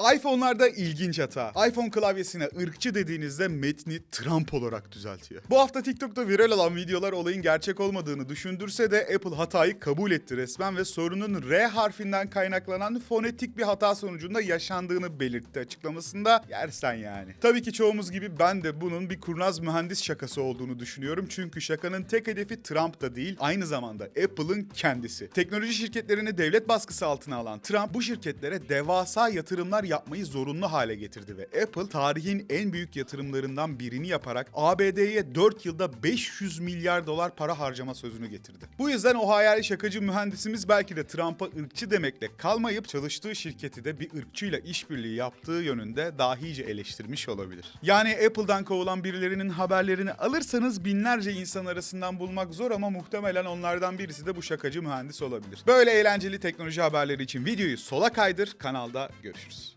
iPhone'larda ilginç hata. iPhone klavyesine ırkçı dediğinizde metni Trump olarak düzeltiyor. Bu hafta TikTok'ta viral olan videolar olayın gerçek olmadığını düşündürse de Apple hatayı kabul etti resmen ve sorunun R harfinden kaynaklanan fonetik bir hata sonucunda yaşandığını belirtti açıklamasında. Yersen yani. Tabii ki çoğumuz gibi ben de bunun bir kurnaz mühendis şakası olduğunu düşünüyorum. Çünkü şakanın tek hedefi Trump da değil, aynı zamanda Apple'ın kendisi. Teknoloji şirketlerini devlet baskısı altına alan Trump bu şirketlere devasa yatırımlar yapmayı zorunlu hale getirdi ve Apple tarihin en büyük yatırımlarından birini yaparak ABD'ye 4 yılda 500 milyar dolar para harcama sözünü getirdi. Bu yüzden o hayali şakacı mühendisimiz belki de Trump'a ırkçı demekle kalmayıp çalıştığı şirketi de bir ırkçıyla işbirliği yaptığı yönünde dahice eleştirmiş olabilir. Yani Apple'dan kovulan birilerinin haberlerini alırsanız binlerce insan arasından bulmak zor ama muhtemelen onlardan birisi de bu şakacı mühendis olabilir. Böyle eğlenceli teknoloji haberleri için videoyu sola kaydır, kanalda görüşürüz.